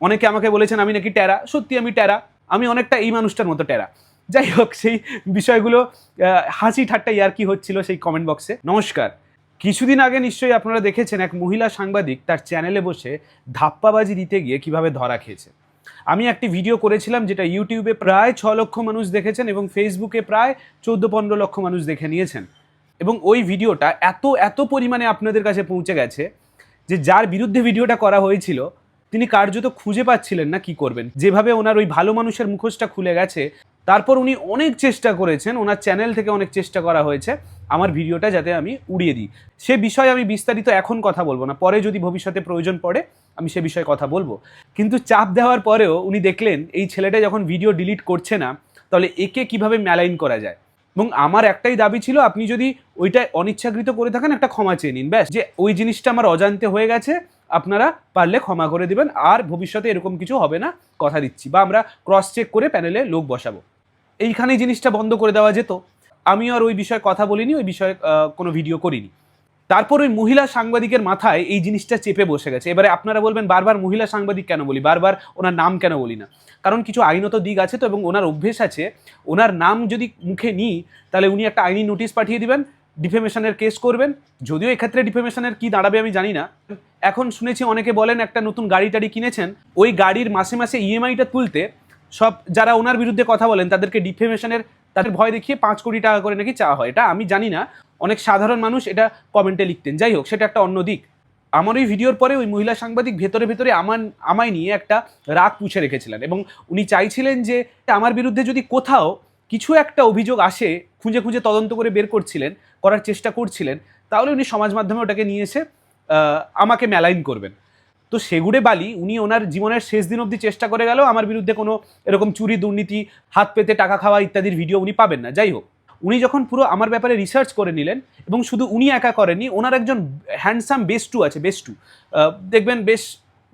অনেকে আমাকে বলেছেন, আমি নাকি টেরা? সত্যি আমি টেরা। আমি অনেকটা এই মানুষটার মতো টেরা। যাই হোক, সেই বিষয়গুলো হাসি ঠাট্টা ইয়ার কি হচ্ছিল সেই কমেন্ট বক্সে নমস্কার। কিছুদিন আগে নিশ্চয়ই আপনারা দেখেছেন এক মহিলা সাংবাদিক তার চ্যানেলে বসে ধাপ্পাবাজি দিতে গিয়ে কীভাবে ধরা খেয়েছে। আমি একটি ভিডিও করেছিলাম যেটা ইউটিউবে প্রায় ছ লক্ষ মানুষ দেখেছেন এবং ফেসবুকে প্রায় চোদ্দ পনেরো লক্ষ মানুষ দেখে নিয়েছেন। এবং ওই ভিডিওটা এত এত পরিমাণে আপনাদের কাছে পৌঁছে গেছে যে যার বিরুদ্ধে ভিডিওটা করা হয়েছিল তিনি কার্যত খুঁজে পাচ্ছিলেন না কি করবেন। যেভাবে ওনার ওই ভালো মানুষের মুখোশটা খুলে গেছে, তারপর উনি অনেক চেষ্টা করেছেন, ওনার চ্যানেল থেকে অনেক চেষ্টা করা হয়েছে, আমার ভিডিওটা যাতে আমি উড়িয়ে দিই। সে বিষয়ে আমি বিস্তারিত এখন কথা বলব না, পরে যদি ভবিষ্যতে প্রয়োজন পড়ে, আমি সে বিষয়ে কথা বলব। কিন্তু চাপ দেওয়ার পরেও উনি দেখলেন, এই ছেলেটা যখন ভিডিও ডিলিট করছে না, তাহলে একে কীভাবে ম্যালাইন করা যায়? এবং আমার একটাই দাবি ছিল, আপনি যদি ওইটা অনিচ্ছাকৃত করে থাকেন, একটা ক্ষমা চেয়ে নিন, ব্যাস। যে ওই জিনিসটা আমার অজান্তে হয়ে গেছে আপনারা পারলে ক্ষমা করে দিবেন, আর ভবিষ্যতে এরকম কিছু হবে না, কথা দিচ্ছি। বা আমরা ক্রস চেক করে প্যানেলে লোক বসাবো। এইখানে জিনিসটা বন্ধ করে দেওয়া যেত। আমি আর ওই বিষয়ে কথা বলিনি, ওই বিষয়ে কোনো ভিডিও করিনি। তারপর ওই মহিলা সাংবাদিকের মাথায় এই জিনিসটা চেপে বসে গেছে। এবারে আপনারা বলবেন, বারবার মহিলা সাংবাদিক কেন বলি? বারবার ওনার নাম কেন বলি না? কারণ কিছু আইনত দিক আছে তো, এবং ওনার অভ্যেস আছে। ওনার নাম যদি মুখে নিই, তাহলে উনি একটা আইনি নোটিশ পাঠিয়ে দিবেন ডিফেমেশনের কেস করবেন। যদিও এক্ষেত্রে ডিফেমেশনের কি দাঁড়াবে আমি জানি না। এখন শুনেছি অনেকে বলেন, একটা নতুন গাড়ি টাড়ি কিনেছেন, ওই গাড়ির মাসে মাসে ইএমআইটা তুলতে সব যারা ওনার বিরুদ্ধে কথা বলেন, তাদেরকে ডিফেমেশনের তাদের ভয় দেখিয়ে পাঁচ কোটি টাকা করে নাকি চাওয়া হয়। এটা আমি জানি না। অনেক সাধারণ মানুষ এটা কমেন্টে লিখতেন। যাই হোক, সেটা একটা অন্য দিক। আমার ওই ভিডিওর পরে ওই মহিলা সাংবাদিক ভেতরে ভেতরে আমার, আমায় নিয়ে একটা রাগ পুষে রেখেছিলেন এবং উনি চাইছিলেন যে, আমার বিরুদ্ধে যদি কোথাও কিছু একটা অভিযোগ আসে, খুঁজে খুঁজে তদন্ত করে বের করছিলেন, করার চেষ্টা করছিলেন, তাহলে উনি সমাজ মাধ্যমে ওটাকে নিয়ে এসে আমাকে মেলাইন করবেন। তো সেগুড়ে বালি, উনি ওনার জীবনের শেষ দিন অবধি চেষ্টা করে গেলেও আমার বিরুদ্ধে কোনো এরকম চুরি, দুর্নীতি, হাত পেতে, টাকা খাওয়া ইত্যাদির ভিডিও উনি পাবেন না। যাই হোক, উনি যখন পুরো আমার ব্যাপারে রিসার্চ করে নিলেন এবং শুধু উনি একা করেননি, ওনার একজন হ্যান্ডসাম বেস্টু আছে বেস্টু দেখবেন বেশ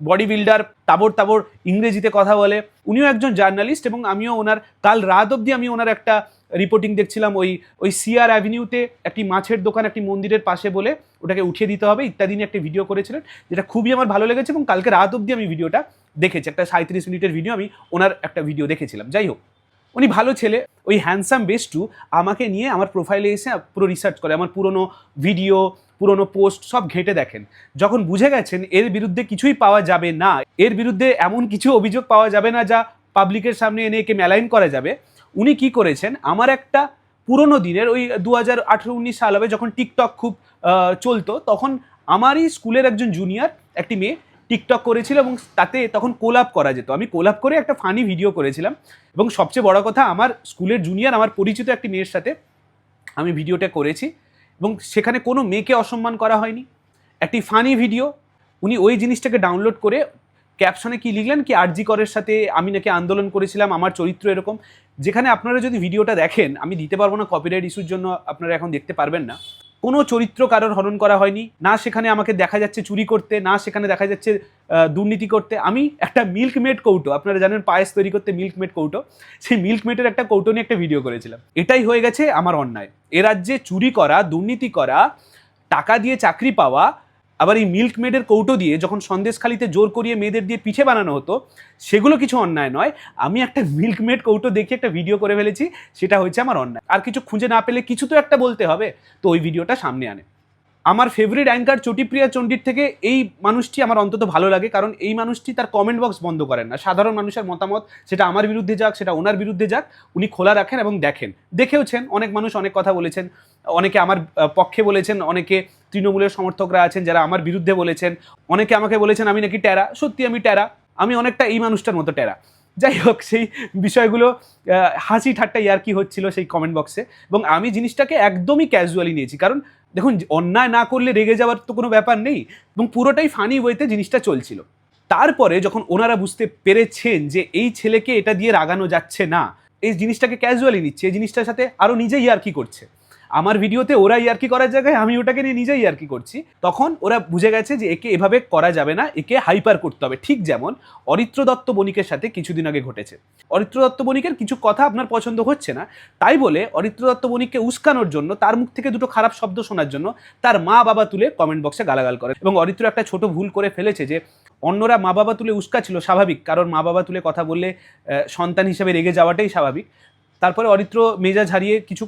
বডি বিল্ডার তাবর তাবর ইংরেজিতে কথা বলে। উনিও একজন জার্নালিস্ট এবং আমিও ওনার, কাল রাত অবধি আমি ওনার একটা রিপোর্টিং দেখছিলাম ওই ওই সিআর অ্যাভিনিউতে একটি মাছের দোকান, একটি মন্দিরের পাশে বলে ওটাকে উঠিয়ে দিতে হবে। ইত্যাদি নিয়ে একটি ভিডিও করেছিলেন, যেটা খুবই আমার ভালো লেগেছে এবং কালকে রাত অবধি আমি ভিডিওটা দেখেছি। একটা সাঁত্রিশ মিনিটের ভিডিও আমি ওনার একটা ভিডিও দেখেছিলাম। যাই হোক, উনি ভালো ছেলে, ওই হ্যান্ডসাম বেস্টু আমাকে নিয়ে আমার প্রোফাইলে এসে পুরো রিসার্চ করে। আমার পুরনো ভিডিও পুরনো পোস্ট সব ঘেঁটে দেখেন। যখন বুঝে গেছেন এর বিরুদ্ধে কিছুই পাওয়া যাবে না, এর বিরুদ্ধে এমন কিছু অভিযোগ পাওয়া যাবে না যা পাবলিকের সামনে এনে একে মেলাইন করা যাবে, উনি কি করেছেন? আমার একটা পুরনো দিনের ওই দু হাজার আঠেরো, উনিশ সাল হবে যখন টিকটক খুব চলতো, তখন আমারই স্কুলের একজন জুনিয়র, একটি মেয়ে, টিকটক করেছিল এবং তাতে তখন কোলাপ করা যেত। আমি কোলাপ করে একটা ফানি ভিডিও করেছিলাম এবং সবচেয়ে বড় কথা, আমার স্কুলের জুনিয়র, আমার পরিচিত একটি মেয়ের সাথে আমি ভিডিওটা করেছি। এবং সেখানে কোনো মেয়েকে অসম্মান করা হয়নি। একটি ফানি ভিডিও উনি ওই জিনিসটাকে ডাউনলোড করে ক্যাপশনে কি লিখলেন কি আরজি করের সাথে আমি নাকি আন্দোলন করেছিলাম, আমার চরিত্র এরকম। যেখানে আপনারা যদি ভিডিওটা দেখেন, আমি দিতে পারব না কপিরাইট ইস্যুর জন্য, আপনারা এখন দেখতে পারবেন না। কোনো চরিত্র কারোর হরণ করা হয়নি। না সেখানে আমাকে দেখা যাচ্ছে চুরি করতে, না সেখানে দেখা যাচ্ছে দুর্নীতি করতে। আমি একটা মিল্ক মেড কৌটো, আপনারা জানেন পায়েস তৈরি করতে মিল্ক মেড কৌটো। সেই মিল্ক মেডের একটা কৌটো নিয়ে একটা ভিডিও করেছিলাম। এটাই হয়ে গেছে আমার অন্যায়। এ রাজ্যে চুরি করা, দুর্নীতি করা, টাকা দিয়ে চাকরি পাওয়া আবার এই মিল্ক মেডের কৌটো দিয়ে যখন সন্দেশখালিতে জোর করিয়ে মেয়েদের দিয়ে পিঠে বানানো হতো, সেগুলো কিছু অন্যায় নয়। আমি একটা মিল্ক মেড কৌটো দেখে একটা ভিডিও করে ফেলেছি, সেটা হয়েছে আমার অন্যায়। আর কিছু খুঁজে না পেলে কিছু তো একটা বলতে হবে। তো ওই ভিডিওটা সামনে আনে। আমার ফেভারিট অ্যাঙ্কার চটিপ্রিয়া চণ্ডীর থেকে এই মানুষটি আমার অন্তত ভালো লাগে, কারণ এই মানুষটি তার কমেন্ট বক্স বন্ধ করেন না। সাধারণ মানুষের মতামত, সেটা আমার বিরুদ্ধে যাক, সেটা ওনার বিরুদ্ধে যাক, উনি খোলা রাখেন এবং দেখেন। দেখেওছেন, অনেক মানুষ অনেক কথা বলেছেন, অনেকে আমার পক্ষে বলেছেন, অনেকে তৃণমূলের সমর্থকরা আছেন যারা আমার বিরুদ্ধে বলেছেন, অনেকে আমাকে বলেছেন আমি নাকি টেরা, সত্যি আমি টেরা, আমি অনেকটা এই মানুষটার মতো টেরা। যাই হোক, সেই বিষয়গুলো হাসি ঠাট্টা ইয়ার কি হচ্ছিল সেই কমেন্ট বক্সে এবং আমি জিনিসটাকে একদমই ক্যাজুয়ালি নিয়েছি, কারণ দেখুন, অন্যায় না করলে রেগে যাওয়ার তো কোনো ব্যাপার নেই, এবং পুরোটাই ফানি ওয়েতে জিনিসটা চলছিল। তারপরে যখন ওনারা বুঝতে পেরেছেন যে এই ছেলেকে এটা দিয়ে রাগানো যাচ্ছে না, এই জিনিসটাকে ক্যাজুয়ালি নিচ্ছে, এই জিনিসটার সাথে আরও নিজেই আর কি করছে। আমার ভিডিওতে ওরা ইয়ার্কি করার জায়গায় আমি ওটাকে নিয়ে নিজেই ইয়ার্কি করছি। তখন ওরা বুঝে গেছে যে একে এভাবে করা যাবে না, একে হাইপার করতে হবে। ঠিক যেমন অরিত্র দত্ত বণিকের সাথে কিছুদিন আগে ঘটেছে। অরিত্র দত্ত বণিকের কিছু কথা আপনার পছন্দ হচ্ছে না, তাই বলে অরিত্র দত্ত বণিককে উস্কানোর জন্য, তার মুখ থেকে দুটো খারাপ শব্দ শোনার জন্য তার মা বাবা তুলে কমেন্ট বক্সে গালাগাল করে। এবং অরিত্র একটা ছোট ভুল করে ফেলেছে যে অন্যরা মা বাবা তুলে উস্কা ছিল স্বাভাবিক। কারণ মা বাবা তুলে কথা বললে সন্তান হিসেবে রেগে যাওয়াটাই স্বাভাবিক। তারপরে অরিত্র মেজাজ হারিয়ে কিছু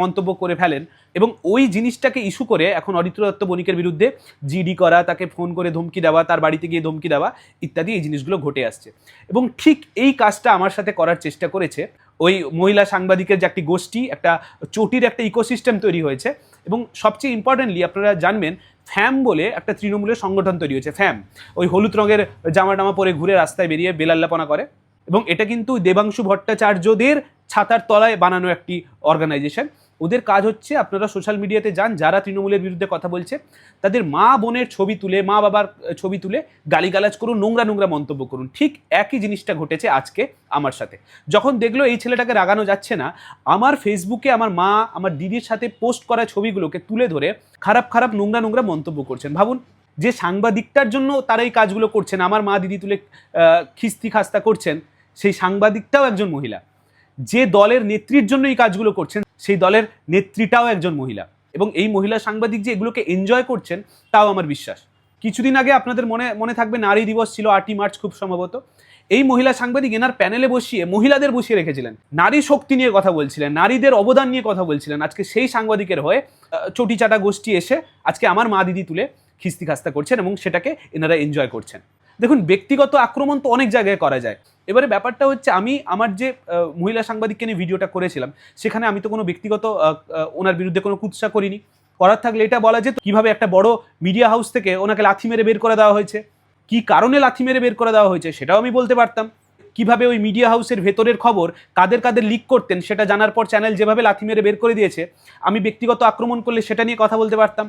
মন্তব্য করে ফেলেন এবং ওই জিনিসটাকে ইস্যু করে এখন অরিত্র দত্ত বণিকের বিরুদ্ধে জিডি করা, তাকে ফোন করে ধমকি দেওয়া, তার বাড়িতে গিয়ে ধমকি দেওয়া ইত্যাদি এই জিনিসগুলো ঘটে আসছে। এবং ঠিক এই কাজটা আমার সাথে করার চেষ্টা করেছে। ওই মহিলা সাংবাদিকের যে একটি গোষ্ঠী, একটা চটির একটা ইকোসিস্টেম তৈরি হয়েছে এবং সবচেয়ে ইম্পর্টেন্টলি আপনারা জানবেন, ফ্যাম বলে একটা তৃণমূলের সংগঠন তৈরি হয়েছে, ফ্যাম। ওই হলুদ রঙের জামা টামা পরে ঘুরে রাস্তায় বেরিয়ে বেলাল্লাপনা করে এবং এটা কিন্তু দেবাংশু ভট্টাচার্যদের ছাতার তলায় বানানো একটি অর্গানাইজেশন ওদের কাজ হচ্ছে, আপনারা সোশ্যাল মিডিয়াতে যান, যারা তৃণমূলের বিরুদ্ধে কথা বলছে, তাদের মা বোনের ছবি তুলে, মা বাবার ছবি তুলে গালিগালাজ করুন, নোংরা নোংরা মন্তব্য করুন। ঠিক একই জিনিসটা ঘটেছে আজকে আমার সাথে। যখন দেখল এই ছেলেটাকে রাগানো যাচ্ছে না, আমার ফেসবুকে আমার মা, আমার দিদির সাথে পোস্ট করা ছবিগুলোকে তুলে ধরে খারাপ খারাপ নোংরা নোংরা মন্তব্য করছেন। ভাবুন, যে সাংবাদিকটার জন্য তারা এই কাজগুলো করছেন, আমার মা দিদি তুলে খিস্তি খাস্তা করছেন, সেই সাংবাদিকটাও একজন মহিলা। যে দলের নেত্রীর জন্য এই কাজগুলো করছেন সেই দলের নেত্রীটাও একজন মহিলা। এবং এই মহিলা সাংবাদিক যে এগুলোকে এনজয় করছেন তাও আমার বিশ্বাস। কিছুদিন আগে আপনাদের মনে মনে থাকবে নারী দিবস ছিল আটই মার্চ খুব সম্ভবত। এই মহিলা সাংবাদিক এনার প্যানেলে বসিয়ে মহিলাদের বসিয়ে রেখেছিলেন। নারী শক্তি নিয়ে কথা বলছিলেন নারীদের অবদান নিয়ে কথা বলছিলেন। আজকে সেই সাংবাদিকের হয়ে আহ, চটিচাটা গোষ্ঠী এসে আজকে আমার মা দিদি তুলে খিস্তি খাস্তা করছেন এবং সেটাকে এনারা এনজয় করছেন। দেখুন, ব্যক্তিগত আক্রমণ তো অনেক জায়গায় করা যায়। এবারে ব্যাপারটা হচ্ছে, আমি আমার যে মহিলা সাংবাদিককে নিয়ে ভিডিওটা করেছিলাম, সেখানে আমি তো কোনো ব্যক্তিগত ওনার বিরুদ্ধে কোনো কুৎসা করিনি। করার থাকলে এটা বলা যেত, কীভাবে একটা বড় মিডিয়া হাউস থেকে ওনাকে লাথি মেরে বের করে দেওয়া হয়েছে, কি কারণে লাথি মেরে বের করে দেওয়া হয়েছে, সেটাও আমি বলতে পারতাম। কীভাবে ওই মিডিয়া হাউসের ভেতরের খবর, কাদের কাদের লিক করতেন, সেটা জানার পর চ্যানেল যেভাবে লাথি মেরে বের করে দিয়েছে, আমি ব্যক্তিগত আক্রমণ করলে সেটা নিয়ে কথা বলতে পারতাম।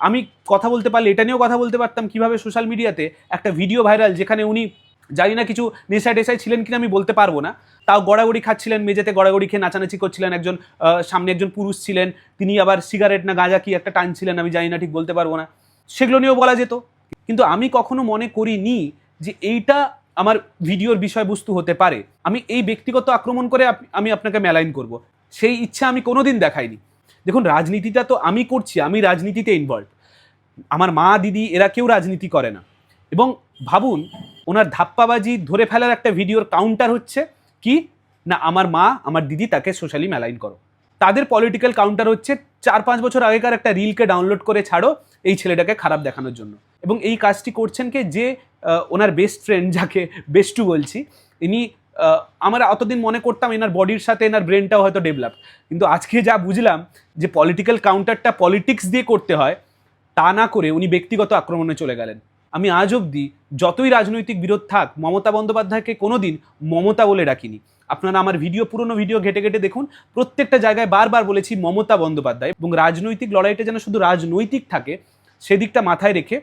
আমি কথা বলতে পারলে, এটা নিয়েও কথা বলতে পারতাম কীভাবে সোশ্যাল মিডিয়াতে একটা ভিডিও ভাইরাল যেখানে উনি জানি না কিছু নেশায় টেশায় ছিলেন কিনা আমি বলতে পারব না। তাও গড়াগড়ি খাচ্ছিলেন, মেঝেতে গড়াগড়ি খেয়ে নাচানাচি করছিলেন, একজন সামনে একজন পুরুষ ছিলেন, তিনি আবার সিগারেট না গাঁজা কি একটা টানছিলেন, আমি জানি না, ঠিক বলতে পারব না। সেগুলো নিয়েও বলা যেত। কিন্তু আমি কখনো মনে করিনি যে এইটা আমার ভিডিওর বিষয়বস্তু হতে পারে। আমি এই ব্যক্তিগত আক্রমণ করে আমি আপনাকে মেলাইন করব। সেই ইচ্ছা আমি কোনোদিন দেখাইনি। দেখুন, রাজনীতিটা তো আমি করছি, আমি রাজনীতিতে ইনভলভ আমার মা, দিদি, এরা কেউ রাজনীতি করে না। এবং ভাবুন, ওনার ধাপ্পাবাজি ধরে ফেলার একটা ভিডিওর কাউন্টার হচ্ছে কি, না, আমার মা, আমার দিদি তাকে সোশ্যালি ম্যালাইন করো। তাদের পলিটিক্যাল কাউন্টার হচ্ছে চার পাঁচ বছর আগেকার একটা রিলকে ডাউনলোড করে ছাড়ো এই ছেলেটাকে খারাপ দেখানোর জন্য। এবং এই কাজটি করছেন কে? যে ওনার বেস্ট ফ্রেন্ড যাকে বেস্টু বলছি, ইনি আমরা অতদিন মনে করতাম এনার বডির সাথে, এনার ব্রেনটাও হয়তো ডেভেলপ কিন্তু আজকে যা বুঝলাম যে পলিটিক্যাল কাউন্টারটা পলিটিক্স দিয়ে করতে হয়, তা না করে উনি ব্যক্তিগত আক্রমণে চলে গেলেন। আমি আজ অবধি যতই রাজনৈতিক বিরোধ থাক, মমতা বন্দ্যোপাধ্যায়কে কোনোদিন মমতা বলে ডাকিনি। আপনারা আমার ভিডিও, পুরনো ভিডিও ঘেটে ঘেটে দেখুন, প্রত্যেকটা জায়গায় বারবার বলেছি মমতা বন্দ্যোপাধ্যায় এবং রাজনৈতিক লড়াইটা যেন শুধু রাজনৈতিক থাকে, সেদিকটা মাথায় রেখে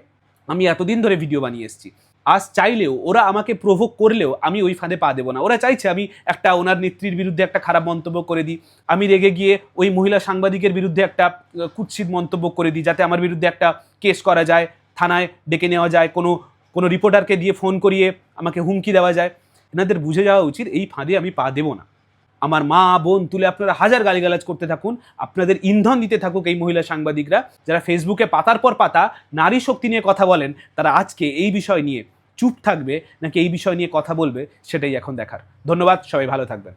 আমি এতদিন ধরে ভিডিও বানিয়ে এসেছি। আজ চাইলেও, ওরা আমাকে প্রভোগ করলেও আমি ওই ফাঁদে পা দেবো না। ওরা চাইছে আমি একটা ওনার নেত্রীর বিরুদ্ধে একটা খারাপ মন্তব্য করে দিই। আমি রেগে গিয়ে ওই মহিলা সাংবাদিকের বিরুদ্ধে একটা কুৎসিত মন্তব্য করে দিই, যাতে আমার বিরুদ্ধে একটা কেস করা যায়, থানায় ডেকে নেওয়া যায়, কোনো কোনো রিপোর্টারকে দিয়ে ফোন করিয়ে আমাকে হুমকি দেওয়া যায়। এনাদের বুঝে যাওয়া উচিত, এই ফাঁদে আমি পা দেবো না। আমার মা, বোন তুলে আপনারা হাজার গালিগালাজ করতে থাকুন। আপনাদের ইন্ধন দিতে থাকুক এই মহিলা সাংবাদিকরা। যারা ফেসবুকে পাতার পর পাতা, নারী শক্তি নিয়ে কথা বলেন, তারা আজকে এই বিষয় নিয়ে চুপ থাকবে, নাকি এই বিষয় নিয়ে কথা বলবে, সেটাই এখন দেখার। ধন্যবাদ, সবাই ভালো থাকবেন।